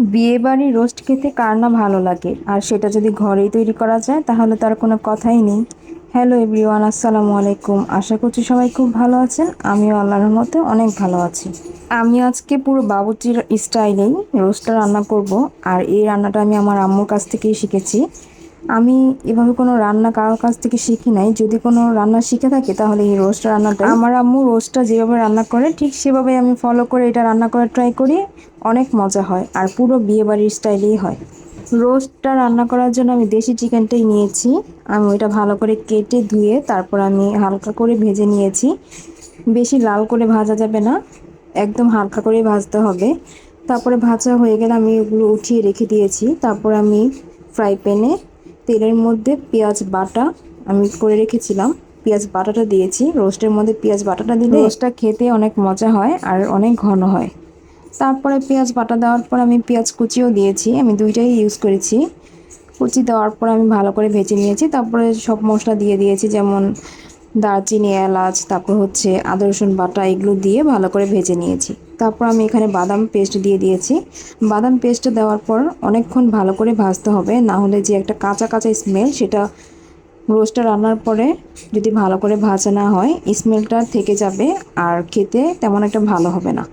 বিয়ে বাড়ি রোস্ট খেতে কার না ভালো লাগে? আর সেটা যদি ঘরেই তৈরি করা যায়, তাহলে তার কোনো কথাই নেই। হ্যালো এভরিওয়ান, আসসালামু আলাইকুম। আশা করছি সবাই খুব ভালো আছেন। আমিও আল্লাহর মতে অনেক ভালো আছি। আমি আজকে পুরো বাবুটির স্টাইলেই রোস্টটা রান্না করব। আর এই রান্নাটা আমি আমার আম্মুর কাছ থেকেই শিখেছি। আমি এভাবে কোনো রান্না কারোর কাছ থেকে শিখি নাই। যদি কোনো রান্না শিখে থাকি, তাহলে এই রোস্ট রান্নাটা আমার আম্মু রোস্টটা যেভাবে রান্না করে, ঠিক সেভাবে আমি ফলো করে এটা রান্না করার ট্রাই করি। অনেক মজা হয় আর পুরো বিয়েবাড়ির স্টাইলেই হয়। রোস্টটা রান্না করার জন্য আমি দেশি চিকেনটাই নিয়েছি। আমি ওইটা ভালো করে কেটে ধুয়ে তারপর আমি হালকা করে ভেজে নিয়েছি। বেশি লাল করে ভাজা যাবে না, একদম হালকা করে ভাজতে হবে। তারপরে ভাজা হয়ে গেলে আমি এগুলো উঠিয়ে রেখে দিয়েছি। তারপর আমি ফ্রাই প্যানে তেলের মধ্যে পেঁয়াজ বাটা আমি করে রেখেছিলাম। পেঁয়াজ বাটাটা দিয়েছি। রোস্টের মধ্যে পেঁয়াজ বাটাটা দিলে রোস্টটা খেতে অনেক মজা হয় আর অনেক ঘন হয়। তারপরে পেঁয়াজ বাটা দেওয়ার পর আমি পেঁয়াজ কুচিও দিয়েছি। আমি দুইটাই ইউজ করেছি। কুচি দেওয়ার পর আমি ভালো করে ভেজে নিয়েছি। তারপরে সব মশলা দিয়ে দিয়েছি, যেমন দারচিনি, এলাচ, তারপর হচ্ছে আদা রসুন বাটা, এগুলো দিয়ে ভালো করে ভেজে নিয়েছি। তারপর আমি এখানে বাদাম পেস্ট দিয়ে দিয়েছি। বাদাম পেস্ট দেওয়ার পর অনেকক্ষণ ভালো করে ভাজতে হবে, না হলে যে একটা কাঁচা কাঁচা স্মেল সেটা রোস্টটা রান্নার পরে যদি ভালো করে ভাজা না হয় স্মেলটা থেকে যাবে আর খেতে তেমন একটা ভালো হবে না।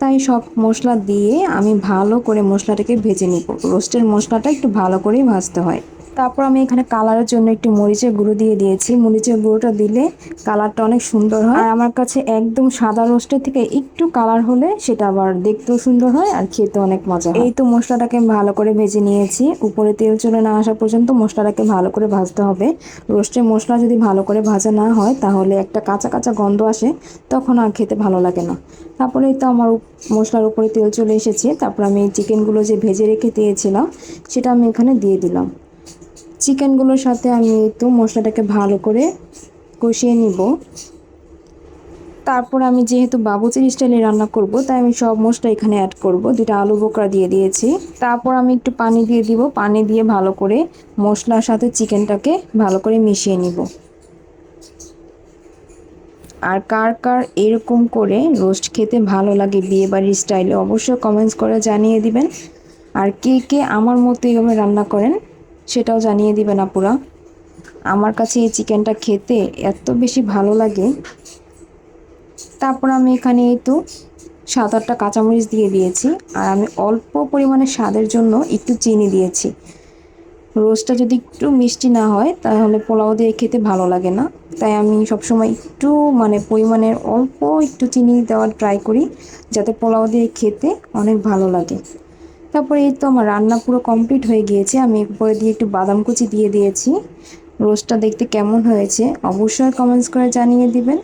তাই সব মশলা দিয়ে আমি ভালো করে মশলাটাকে ভেজে নিব। রোস্টের মশলাটা একটু ভালো করেই ভাজতে হয়। তারপর আমি এখানে কালারের জন্য একটু মরিচের গুঁড়ো দিয়ে দিয়েছি। মরিচের গুঁড়োটা দিলে কালারটা অনেক সুন্দর হয়। আর আমার কাছে একদম সাদা রোস্টের থেকে একটু কালার হলে সেটা আবার দেখতেও সুন্দর হয় আর খেতে অনেক মজা এই তো মশলাটাকে ভালো করে ভেজে নিয়েছি। উপরে তেল চলে না আসা পর্যন্ত মশলাটাকে ভালো করে ভাজতে হবে। রোস্টের মশলা যদি ভালো করে ভাজা না হয়, তাহলে একটা কাঁচা কাঁচা গন্ধ আসে, তখন আর খেতে ভালো লাগে না। তারপরে তো আমার মশলার উপরে তেল চলে এসেছে। তারপর আমি চিকেনগুলো যে ভেজে রেখে দিয়েছিলাম, সেটা আমি এখানে দিয়ে দিলাম। চিকেনগুলোর সাথে আমি তো মশলাটাকে ভালো করে কষিয়ে নিব। তারপর আমি যেহেতু বাবুচির স্টাইলে রান্না করব, তাই আমি সব মশলা এখানে অ্যাড করব। দুটা আলু বোকরা দিয়ে দিয়েছি। তারপর আমি একটু পানি দিয়ে দিব। পানি দিয়ে ভালো করে মশলার সাথে চিকেনটাকে ভালো করে মিশিয়ে নিব। আর কার কার এরকম করে রোস্ট খেতে ভালো লাগে বিয়ে বাড়ির স্টাইলে অবশ্যই কমেন্টস করে জানিয়ে দিবেন। আর কে কে আমার মতো এভাবে রান্না করেন সেটাও জানিয়ে দিবেন আপুরা। আমার কাছে এই চিকেনটা খেতে এত বেশি ভালো লাগে। তারপর আমি এখানে তো সাত আটটা কাঁচামরিচ দিয়ে দিয়েছি। আর আমি অল্প পরিমাণে স্বাদের জন্য একটু চিনি দিয়েছি। রোস্টটা যদি একটু মিষ্টি না হয়, তাহলে পোলাও দিয়ে খেতে ভালো লাগে না। তাই আমি সবসময় একটু মানে পরিমাণের অল্প একটু চিনি দেওয়ার ট্রাই করি, যাতে পোলাও দিয়ে খেতে অনেক ভালো লাগে। তারপরে এই তো আমার রান্না পুরো কমপ্লিট হয়ে গিয়েছে। আমি উপরে দিয়ে একটু বাদাম কুচি দিয়ে দিয়েছি। রোস্টটা দেখতে কেমন হয়েছে অবশ্যই কমেন্টস করে জানিয়ে দিবেন।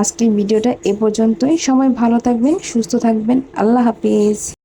আজকের ভিডিওটা এ পর্যন্তই। সবাই ভালো থাকবেন, সুস্থ থাকবেন। আল্লাহ হাফিজ।